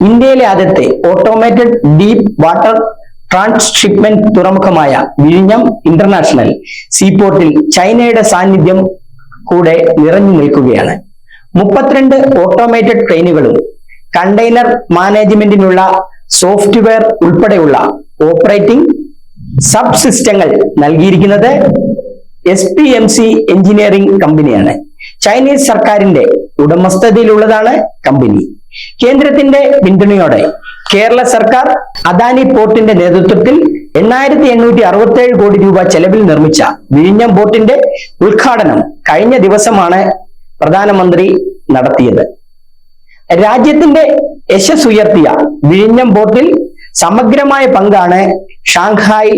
ഇന്ത്യയിലെ ആദ്യത്തെ automated deep water transshipment തുറമുഖമായ വിഴിഞ്ഞം ഇന്റർനാഷണൽ സീപോർട്ടിൽ ചൈനയുടെ സാന്നിധ്യം കൂടെ നിറഞ്ഞു നിൽക്കുകയാണ്. മുപ്പത്തിരണ്ട് ഓട്ടോമേറ്റഡ് ട്രെയിനുകളും കണ്ടെയ്നർ മാനേജ്മെന്റിനുള്ള സോഫ്റ്റ്വെയർ ഉൾപ്പെടെയുള്ള ഓപ്പറേറ്റിംഗ് സബ് സിസ്റ്റങ്ങൾ നൽകിയിരിക്കുന്നത് S P M C engineering കമ്പനിയാണ് ചൈനീസ് സർക്കാരിന്റെ ഉടമസ്ഥതയിലുള്ളതാണ് കമ്പനി കേന്ദ്രത്തിന്റെ പിന്തുണയോടെ കേരള സർക്കാർ അദാനി പോർട്ടിന്റെ നേതൃത്വത്തിൽ എണ്ണായിരത്തി എണ്ണൂറ്റി അറുപത്തി ഏഴ് കോടി രൂപ ചെലവിൽ നിർമ്മിച്ച വിഴിഞ്ഞം പോർട്ടിന്റെ ഉദ്ഘാടനം കഴിഞ്ഞ ദിവസമാണ് പ്രധാനമന്ത്രി നടത്തിയത്. രാജ്യത്തിന്റെ യശസ് ഉയർത്തിയ വിഴിഞ്ഞം പോർട്ടിൽ സമഗ്രമായ പങ്കാണ് Shanghai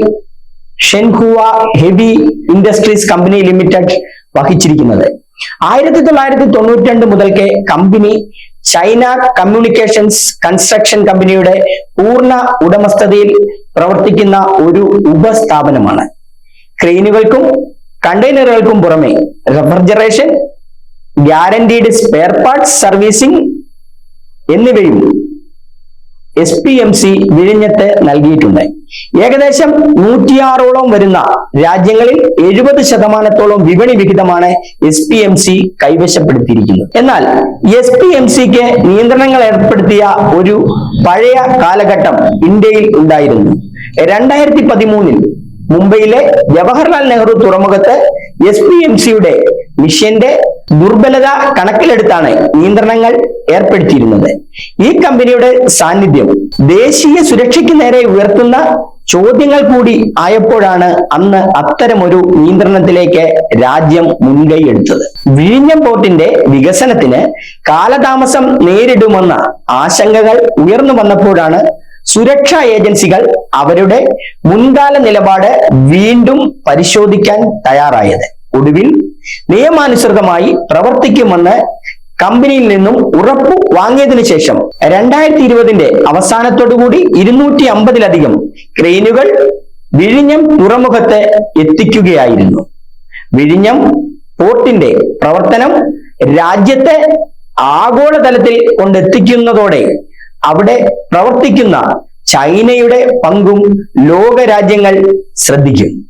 Zhenhua heavy industries company limited വഹിച്ചിരിക്കുന്നത്. ആയിരത്തി തൊള്ളായിരത്തി തൊണ്ണൂറ്റി രണ്ട് മുതൽക്കേ കമ്പനി ചൈന കമ്മ്യൂണിക്കേഷൻസ് കൺസ്ട്രക്ഷൻ കമ്പനിയുടെ പൂർണ ഉടമസ്ഥതയിൽ പ്രവർത്തിക്കുന്ന ഒരു ഉപസ്ഥാപനമാണ്. ക്രെയിനുകൾക്കും കണ്ടെയ്നറുകൾക്കും പുറമെ refrigeration guaranteed spare parts servicing എന്നിവയും എസ് പി എം സി വിഴിഞ്ഞത്ത് നൽകിയിട്ടുണ്ട്. ഏകദേശം നൂറ്റിയാറോളം വരുന്ന രാജ്യങ്ങളിൽ എഴുപത് ശതമാനത്തോളം വിപണി വിഹിതമാണ് എസ് പി എം സി കൈവശപ്പെടുത്തിയിരിക്കുന്നത്. എന്നാൽ എസ് പി എം സിക്ക് നിയന്ത്രണങ്ങൾ ഏർപ്പെടുത്തിയ ഒരു പഴയ കാലഘട്ടം ഇന്ത്യയിൽ ഉണ്ടായിരുന്നു. രണ്ടായിരത്തി പതിമൂന്നിൽ മുംബൈയിലെ ജവഹർലാൽ നെഹ്റു തുറമുഖത്ത് എസ് പി എം സിയുടെ മിഷന്റെ ദുർബലത കണക്കിലെടുത്താണ് നിയന്ത്രണങ്ങൾ ഏർപ്പെടുത്തിയിരുന്നത്. ഈ കമ്പനിയുടെ സാന്നിധ്യം ദേശീയ സുരക്ഷയ്ക്ക് നേരെ ഉയർത്തുന്ന ചോദ്യങ്ങൾ കൂടി ആയപ്പോഴാണ് അന്ന് അത്തരമൊരു നിയന്ത്രണത്തിലേക്ക് രാജ്യം മുൻകൈ എടുത്തത്. വിഴിഞ്ഞം പോർട്ടിന്റെ വികസനത്തിന് കാലതാമസം നേരിടുമെന്ന ആശങ്കകൾ ഉയർന്നു വന്നപ്പോഴാണ് സുരക്ഷാ ഏജൻസികൾ അവരുടെ മുൻകാല നിലപാട് വീണ്ടും പരിശോധിക്കാൻ തയ്യാറായത്. ഒടുവിൽ നിയമാനുസൃതമായി പ്രവർത്തിക്കുമെന്ന് കമ്പനിയിൽ നിന്നും ഉറപ്പു വാങ്ങിയതിനു ശേഷം രണ്ടായിരത്തി ഇരുപതിന്റെ അവസാനത്തോടുകൂടി ഇരുന്നൂറ്റി അമ്പതിലധികം ക്രെയിനുകൾ വിഴിഞ്ഞം തുറമുഖത്ത് എത്തിക്കുകയായിരുന്നു. വിഴിഞ്ഞം പോർട്ടിന്റെ പ്രവർത്തനം രാജ്യത്തെ ആഗോളതലത്തിൽ കൊണ്ടെത്തിക്കുന്നതോടെ അവിടെ പ്രവർത്തിക്കുന്ന ചൈനയുടെ പങ്കും ലോകരാജ്യങ്ങൾ ശ്രദ്ധിക്കും.